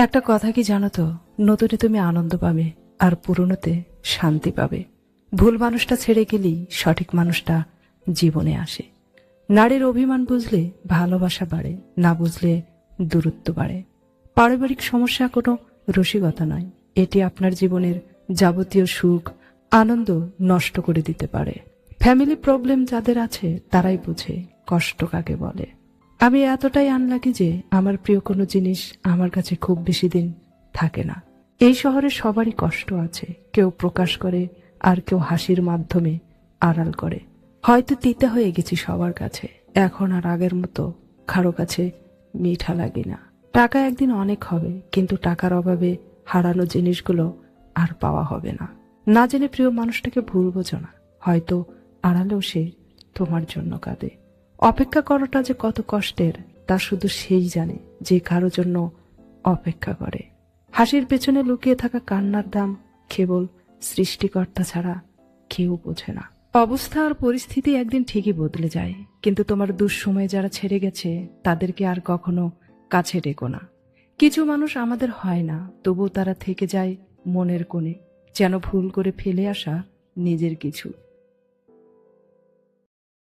একটা কথা কি জানো তো? নতুনে তুমি আনন্দ পাবে আর পুরনোতে শান্তি পাবে। ভুল মানুষটা ছেড়ে গেলেই সঠিক মানুষটা জীবনে আসে। নারীর অভিমান বুঝলে ভালোবাসা বাড়ে, না বুঝলে দূরত্ব বাড়ে। পারিবারিক সমস্যা কোনো রসিকতা নয়। এটি আপনার জীবনের যাবতীয় সুখ, আনন্দ নষ্ট করে দিতে পারে। ফ্যামিলি প্রবলেম যাদের আছে, তারাই বুঝে, কষ্ট কাকে বলে। আমি এতটাই আনলাকি যে আমার প্রিয় কোনো জিনিস আমার কাছে খুব বেশি দিন থাকে না। এই শহরে সবারই কষ্ট আছে। কেউ প্রকাশ করে, আর কেউ হাসির মাধ্যমে আড়াল করে। হয়তো তিতে হয়ে গেছি সবার কাছে। এখন আর আগের মতো কারও কাছে মিঠা লাগে না। টাকা একদিন অনেক হবে, কিন্তু টাকার অভাবে হারানো জিনিসগুলো আর পাওয়া হবে না। না জেনে প্রিয় মানুষটাকে ভুল বোঝো না। হয়তো আড়ালেও সে তোমার জন্য কাঁদে। অপেক্ষা করাটা যে কত কষ্টের, তা শুধু সেই জানে যে কারও জন্য অপেক্ষা করে। হাসির পেছনে লুকিয়ে থাকা কান্নার দাম কেবল সৃষ্টিকর্তা ছাড়া কেউ বোঝে না। অবস্থা আর পরিস্থিতি একদিন ঠিকই বদলে যায়, কিন্তু তোমার দুঃসময়ে যারা ছেড়ে গেছে, তাদেরকে আর কখনো কাছে ডেকো না। কিছু মানুষ আমাদের হয় না, তবুও তারা থেকে যায় মনের কোণে, যেন ভুল করে ফেলে আসা নিজের কিছু।